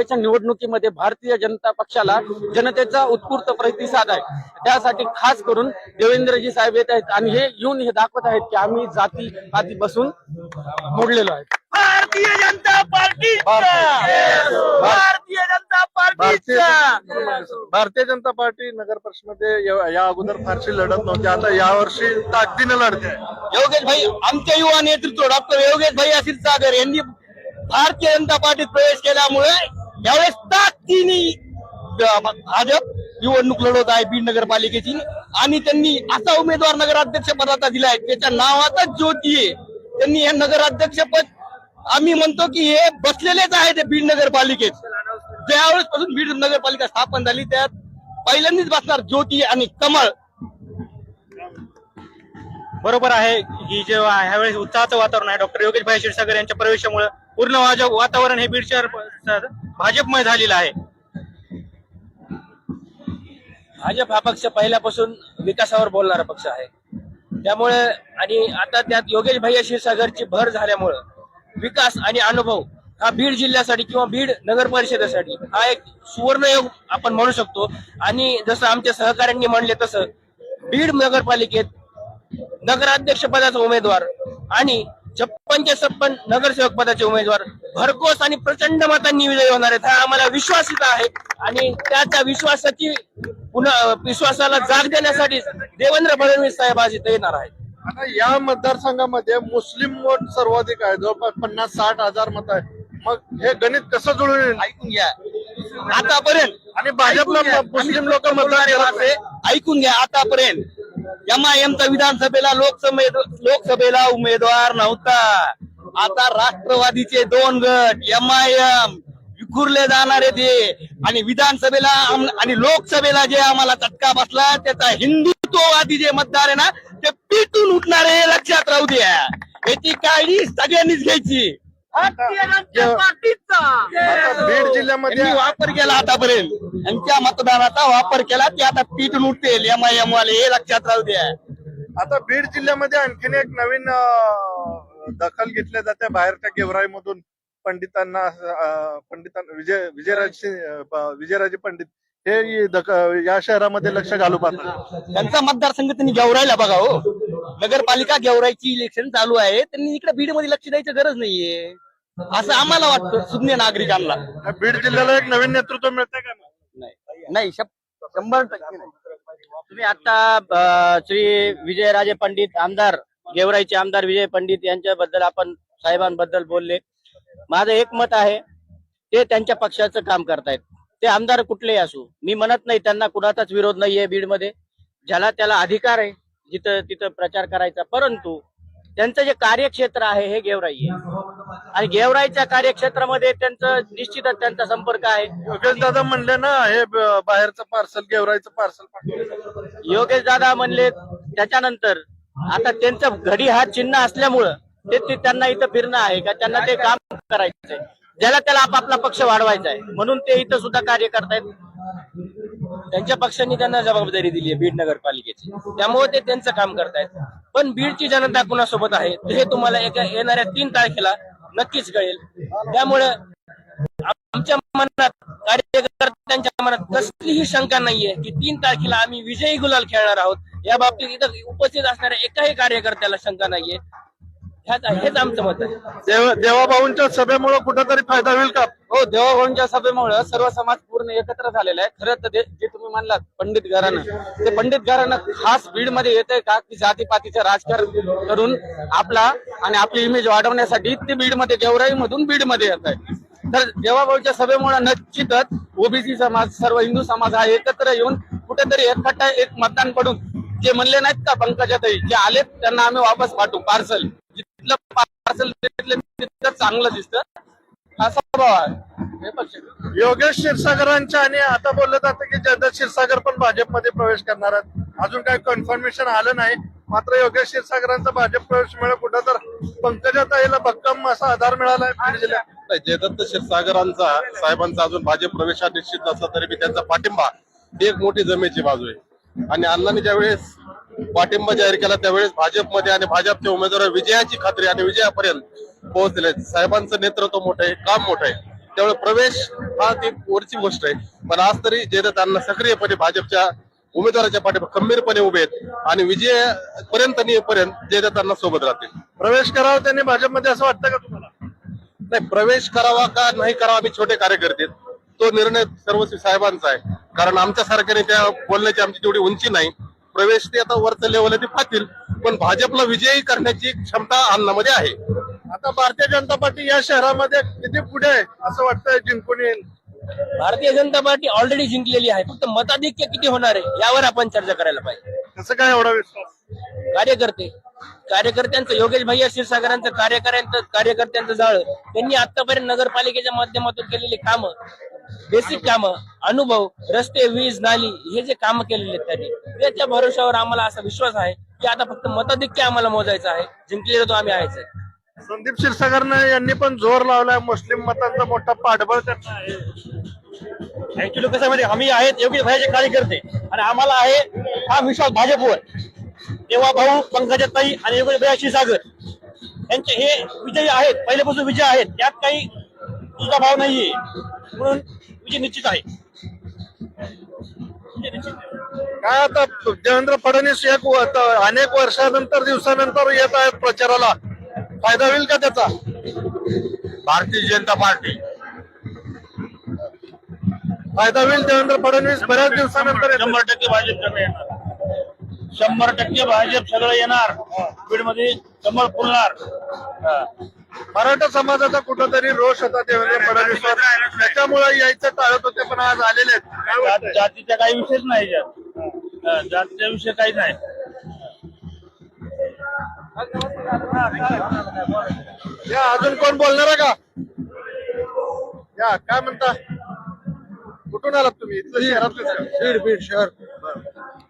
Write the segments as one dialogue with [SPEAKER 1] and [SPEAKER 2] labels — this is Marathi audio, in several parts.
[SPEAKER 1] नगरपालिकेच्या निवडणुकीमध्ये भारतीय जनता पक्षाला जनतेचा उत्स्फूर्त प्रतिसाद आहे. त्यासाठी खास करून देवेंद्रजी साहेब येत आहेत आणि हे येऊन हे दाखवत आहेत की आम्ही जाती पाती बसून मोडलेलो आहे.
[SPEAKER 2] भारतीय जनता पार्टीचा! भारतीय जनता पार्टीचा!
[SPEAKER 3] भारतीय जनता पार्टी नगर परिषदमध्ये या अगोदर फारशी लढत नव्हती. आता यावर्षी ताकदीनं लढते. आहे.
[SPEAKER 2] योगेश भाई आमचे युवा नेतृत्व डॉक्टर योगेश भाई क्षीरसागर यांनी भारतीय जनता पार्टीत प्रवेश केल्यामुळे यावेळेस ताकदीने भाजप निवडणूक लढवत आहे बीड नगरपालिकेची. आणि त्यांनी असा उमेदवार नगराध्यक्ष पदाचा दिलाय त्याच्या नावातच ज्योती आहे. त्यांनी हे नगराध्यक्ष पद आम्ही म्हणतो की हे बसलेलेच आहे ते बीड नगरपालिकेत. ज्यावेळेस पासून बीड नगरपालिका स्थापन झाली त्यात पहिल्यांदाच बसणार ज्योती आणि कमळ.
[SPEAKER 4] बरोबर आहे ही जेव्हा ह्यावेळेस उत्साहाचं वातावरण आहे डॉक्टर योगेश भाई क्षीरसागर यांच्या प्रवेशामुळे पूर्ण वाज- वातावरण हे बीड शहर भाजपमय झालेलं आहे.
[SPEAKER 1] भाजप हा पक्ष पहिल्यापासून विकासावर बोलणारा पक्ष आहे. त्यामुळे आणि आता त्यात योगेश भैया क्षीरसागरची भर झाल्यामुळं विकास आणि अनुभव हा बीड जिल्ह्यासाठी किंवा बीड नगर परिषदेसाठी हा एक सुवर्णयोग आपण म्हणू शकतो. आणि जसं आमच्या सहकाऱ्यांनी म्हणले तसं बीड नगरपालिकेत नगराध्यक्ष पदाचा उमेदवार आणि छप्पनचे छप्पन नगरसेवक पदाचे उमेदवार भरघोस आणि प्रचंड मतांनी विजयी होणार आहेत. हा आम्हाला विश्वास आहे. आणि त्याच्या विश्वासाची पुन्हा विश्वासाला जाग देण्यासाठी देवेंद्र फडणवीस साहेब आज इथे येणार आहेत.
[SPEAKER 3] आता या मतदारसंघामध्ये मुस्लिम वोट सर्वाधिक आहे. जवळपास पन्नास साठ हजार मत आहे. मग हे गणित कसं जुळून येईल?
[SPEAKER 2] ऐकून घ्या. आतापर्यंत
[SPEAKER 3] आणि भाजपला. मुस्लिम लोक
[SPEAKER 2] माणसे ऐकून घ्या. आतापर्यंत एमआयएमचा विधानसभेला लोकसभे लोकसभेला उमेदवार नव्हता. आता राष्ट्रवादीचे दोन गट एमआयएम विखुरले जाणारे ते आणि विधानसभेला आणि लोकसभेला जे आम्हाला चटका बसला त्याचा हिंदुत्ववादी जे मतदार आहे ना ते पिटून उठणारे लक्षात राहू द्या. याची काळजी सगळ्यांनीच घ्यायची.
[SPEAKER 3] आता बीड जिल्ह्यामध्ये
[SPEAKER 2] त्यांनी वापर केला आतापर्यंत. यांच्या मतदानाचा वापर केला ते आता पीठून उठतील एमआयएम वाले हे लक्षात राहू द्या.
[SPEAKER 3] आता बीड जिल्ह्यामध्ये आणखीन एक नवीन अं, दखल घेतल्या जाते बाहेरच्या गेवराई मधून पंडितांना अं, पंडितांना विजय विजयराजे अं, प- विजयराजे पंडित. हे दख- या शहरामध्ये लक्ष घालू पाहतात
[SPEAKER 2] त्यांचा मतदारसंघ त्यांनी गेवरायला बघा हो. नगरपालिका गेवरायची इलेक्शन चालू आहे. त्यांनी इकडे बीडमध्ये लक्ष द्यायची गरज नाहीये. असं आम्हाला वाटतं सुज्ञ नागरिकांना
[SPEAKER 3] बीड जिल्ह्याला एक नवीन नेतृत्व मिळतंय का?
[SPEAKER 2] नाही शं- शंभर टक्के नाही.
[SPEAKER 1] तुम्ही आता अ, श्री विजयराजे पंडित आमदार गेवराईचे आमदार विजय पंडित यांच्याबद्दल आपण साहेबांबद्दल बोलले. माझं एक मत आहे ते त्यांच्या पक्षाचं काम करतायत. ते आमदार कुठलेही असू मी म्हणत नाही त्यांना कुणाचाच विरोध नाहीये बीडमध्ये. ज्याला त्याला अधिकार आहे जिथं तिथं प्रचार करायचा. परंतु त्यांचं जे कार्यक्षेत्र आहे हे गेवराई आहे. आणि गेवराईच्या कार्यक्षेत्रामध्ये त्यांचं निश्चितच त्यांचा संपर्क आहे.
[SPEAKER 3] योगेश दादा म्हणले ना हे बाहेरचं पार्सल गेवराईचं पार्सल
[SPEAKER 1] योगेश दादा म्हणले त्याच्यानंतर आता त्यांचं घडी हा चिन्ह असल्यामुळं ते ते त्यांना इथं फिरणं आहे का? त्यांना ते काम करायचंय. ज्याला त्याला आपापला पक्ष वाढवायचा आहे म्हणून ते इथं सुद्धा कार्य करतायत. त्यांच्या पक्षांनी त्यांना जबाबदारी दिली आहे बीड नगरपालिकेची. त्यामुळे ते त्यांचं काम करतायत. पण बीडची जनता कुणासोबत आहे हे तुम्हाला एका येणाऱ्या तीन तारखेला नक्कीच कळेल. त्यामुळे आमच्या मनात कार्यकर्त्यांच्या मनात कसलीही शंका नाहीये की तीन तारखेला आम्ही विजयी गुलाल खेळणार आहोत. या बाबतीत इथं उपस्थित असणाऱ्या एकाही कार्यकर्त्याला शंका नाहीये. ह्याच हेच आमचं मत आहे.
[SPEAKER 3] देव देवाभाऊंच्या सभेमुळे कुठेतरी फायदा होईल का?
[SPEAKER 1] हो देवाभाऊंच्या सभेमुळे सर्व समाज पूर्ण एकत्र झालेला आहे. खरं तर ते- जे तुम्ही म्हणलात पंडित घराणं. ते पंडित घराणं खास बीडमध्ये येते का? की जातीपातीचं राजकारण करून आपला आणि आपली इमेज वाढवण्यासाठी ते बीडमध्ये गेवराई मधून बीडमध्ये येत आहे. तर देवाभाऊच्या सभेमुळे निश्चितच ओबीसी समाज सर्व हिंदू समाज हा एकत्र येऊन कुठेतरी एकखट्टा एक मतदान पडून जे म्हणले नाहीत का पंकजाताई जे आलेत त्यांना आम्ही वापस पाठवू पार्सल. जिथलं पार्सल तिथलं चांगलं दिसतं. असा स्वभाव आहे.
[SPEAKER 3] योगेश क्षीरसागरांच्या आणि आता बोललं जातं की जगदीश क्षीरसागर पण भाजपमध्ये प्रवेश करणार आहेत. अजून काही कन्फर्मेशन आलं नाही. मात्र योगेश क्षीरसागरांचा भाजप प्रवेश मिळेल कुठं तर पंकजाताईला भक्कम असा आधार मिळाला आहे बीड जिल्ह्यात.
[SPEAKER 5] नाही, जयदत्त क्षीरसागरांचा साहेबांचा अजून भाजप प्रवेश हा निश्चित नसला तरी बी त्यांचा पाठिंबा ही एक मोठी जमेची बाजू आहे. आणि अण्णांनी ज्यावेळेस पाठिंबा जाहीर केला त्यावेळेस भाजपमध्ये आणि भाजपच्या उमेदवार विजयाची खात्री आणि विजयापर्यंत पोहोचले साहेबांचं नेतृत्व मोठं आहे काम मोठं आहे. त्यामुळे प्रवेश हा ती वरची गोष्ट आहे. पण आज तरी जयदत्तांना सक्रियपणे भाजपच्या उमेदवाराच्या पाठीमागे खंबीरपणे उभे आहेत आणि विजय पर्यंत येईपर्यंत जयदत्तांना सोबत राहतील.
[SPEAKER 3] प्रवेश करावा त्यांनी भाजपमध्ये असं वाटतं का तुम्हाला?
[SPEAKER 5] नाही प्रवेश करावा का नाही करावा आम्ही छोटे कार्यकर्ते. तो निर्णय सर्वस्वी साहेबांचा आहे. कारण आमच्या सारख्याने त्या बोलण्याची आमची तेवढी उंची नाही. प्रवेश ते आता वरच्या लेवलला ते पाहतील. पण भाजपला विजयी करण्याची क्षमता अन्नामध्ये आहे.
[SPEAKER 3] आता भारतीय जनता पार्टी या शहरामध्ये किती पुढे आहे असं वाटतंय जिंकून येईल?
[SPEAKER 2] भारतीय जनता पार्टी ऑलरेडी जिंकलेली आहे. फक्त मताधिक्य किती होणार आहे यावर आपण चर्चा करायला पाहिजे.
[SPEAKER 3] कसं काय एवढा विश्वास?
[SPEAKER 2] कार्यकर्ते कार्यकर्त्यांचं योगेश भैया क्षीरसागरांचं कार्यकर्त्यांचं कार्यकर्त्यांचं जाळ त्यांनी आतापर्यंत नगरपालिकेच्या माध्यमातून केलेली कामं बेसिक कामं अनुभव रस्ते वीज नाली हे जे कामं केलेले आहेत त्यांनी त्याच्या भरोशावर आम्हाला असा विश्वास आहे की आता फक्त मताधिक्य आम्हाला मोजायचं आहे जिंकलेलं तो आम्ही आहेच आहे.
[SPEAKER 3] संदीप क्षीरसागरनं यांनी पण जोर लावलाय. मुस्लिम मतांचा मोठा पाठबळ त्यांना आहे.
[SPEAKER 4] ऍक्च्युली कसं आहे, आम्ही आहेत योग्य भाईचे कार्यकर्ते. आणि आम्हाला आहे हा विश्वास भाजपवर. तेव्हा भाऊ पंकजाताई आणि योग्य भैया क्षीरसागर यांचे हे विजयी आहेत पहिल्यापासून विजय आहेत. त्यात काही तुझा भाव नाहीये. म्हणून विजय निश्चित आहे. विजय निश्चित आहे.
[SPEAKER 3] काय आता देवेंद्र फडणवीस एक व- त- अनेक वर्षानंतर दिवसानंतर येत आहेत प्रचाराला. फायदा होईल का त्याचा?
[SPEAKER 5] भारतीय जनता पार्टी.
[SPEAKER 3] फायदा होईल देवेंद्र फडणवीस बऱ्याच दिवसानंतर.
[SPEAKER 4] शंभर टक्के भाजप सगळं येणार. शंभर टक्के भाजप सगळं येणार. बीडमध्ये कमळ फुलणार.
[SPEAKER 3] मराठा समाजाचा कुठंतरी रोष होता देवेंद्र फडणवीसवर. त्याच्यामुळे यायचं टाळत होते पण आज आलेले आहेत?
[SPEAKER 4] जातीचा काही विषयच नाही जातीचा विषय काही नाही.
[SPEAKER 3] या अजून कोण बोलणार आहे का? या काय म्हणता? कुठून आलात तुम्ही? इथलं बीड बीड शहर.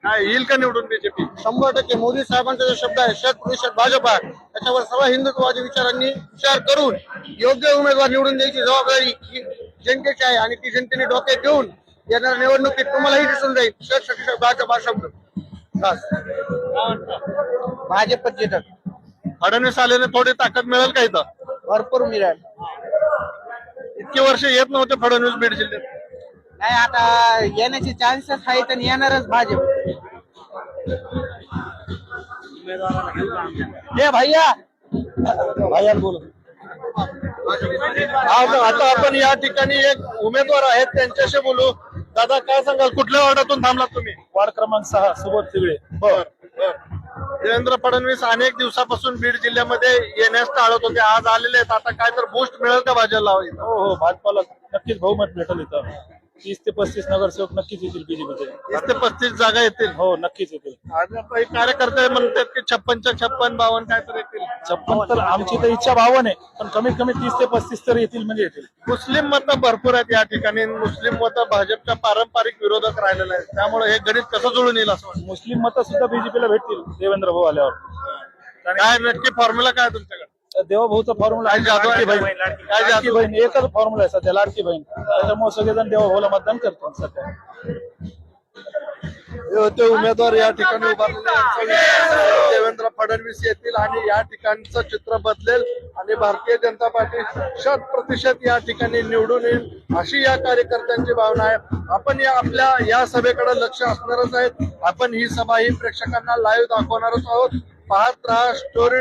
[SPEAKER 3] काय येईल का निवडून बीजेपी
[SPEAKER 6] शंभर टक्के मोदी साहेबांचा जो शब्द आहे शत प्रतिशत भाजप आहे त्याच्यावर सर्व हिंदुत्ववादी विचारांनी विचार करून योग्य उमेदवार निवडून द्यायची जबाबदारी ही जनतेची आहे आणि ती जनतेने डोक्यात घेऊन येणाऱ्या निवडणुकीत तुम्हालाही दिसून जाईल. शत प्रतिशत भाजप हा शब्द बस. भाजपच येतात
[SPEAKER 3] फडणवीस आल्याने थोडी ताकद मिळेल का इथं?
[SPEAKER 6] भरपूर मिळेल.
[SPEAKER 3] इतके वर्ष येत नव्हते फडणवीस बीड जिल्ह्यात.
[SPEAKER 6] नाही आता येण्याचे चान्सेस आहेत आणि येणारच भाजप.
[SPEAKER 4] हे भैया. भैया बोल.
[SPEAKER 3] आज आता आपण या ठिकाणी एक उमेदवार आहेत त्यांच्याशी बोलू. दादा काय सांगाल? कुठल्या वार्डातून थांबलात तुम्ही?
[SPEAKER 4] वार्ड क्रमांक सहा सुबोध तिगळे
[SPEAKER 3] बर. देवेंद्र फडणवीस अनेक दिवसापासून बीड जिल्ह्यामध्ये येण्यास टाळत होते. आज आलेले आहेत. आता काय तर बूस्ट मिळेल का भाजपला?
[SPEAKER 4] हो हो भाजपाला नक्कीच बहुमत भेटेल इथं. तीस ते पस्तीस नगरसेवक नक्कीच येतील बीजेपीचे
[SPEAKER 3] तीस ते पस्तीस जागा येतील.
[SPEAKER 4] हो नक्कीच येतील.
[SPEAKER 3] कार्यकर्ते म्हणतात की छप्पनच्या छप्पन बावन्न काय तर येतील.
[SPEAKER 4] छप्पन तर आमची तर इच्छा भावन आहे पण कमीत कमी तीस ते पस्तीस तर येतील म्हणजे येतील.
[SPEAKER 3] मुस्लिम मतं भरपूर आहेत या ठिकाणी. मुस्लिम मतं भाजपच्या पारंपरिक विरोधक राहिलेले आहेत. त्यामुळे हे गणित कसं जुळून येईल असं वाटतं?
[SPEAKER 4] मुस्लिम मतं सुद्धा बीजेपीला भेटतील देवेंद्र भाऊ आल्यावर.
[SPEAKER 3] काय नक्की फॉर्म्युला काय आहे तुमच्याकडे?
[SPEAKER 4] देवाभाऊचा फॉर्म्युला? लाडकी बहीण लाडकी? बहीण एकच फॉर्म्युला आहे सध्या लाडकी बहीण त्याच्यामुळे सगळेजण देवाभाऊला मतदान करतात सध्या
[SPEAKER 3] हे होते उमेदवार या ठिकाणी उभारलेले आहेत. देवेंद्र फडणवीस येतील आणि या ठिकाणचं चित्र बदलेल आणि भारतीय जनता पार्टी शत प्रतिशत या ठिकाणी निवडून येईल अशी या कार्यकर्त्यांची भावना आहे आपण या आपल्या या सभेकडे लक्ष असणारच आहेत आपण ही सभा ही प्रेक्षकांना लाईव्ह दाखवणारच आहोत पाहत राहा स्टोरी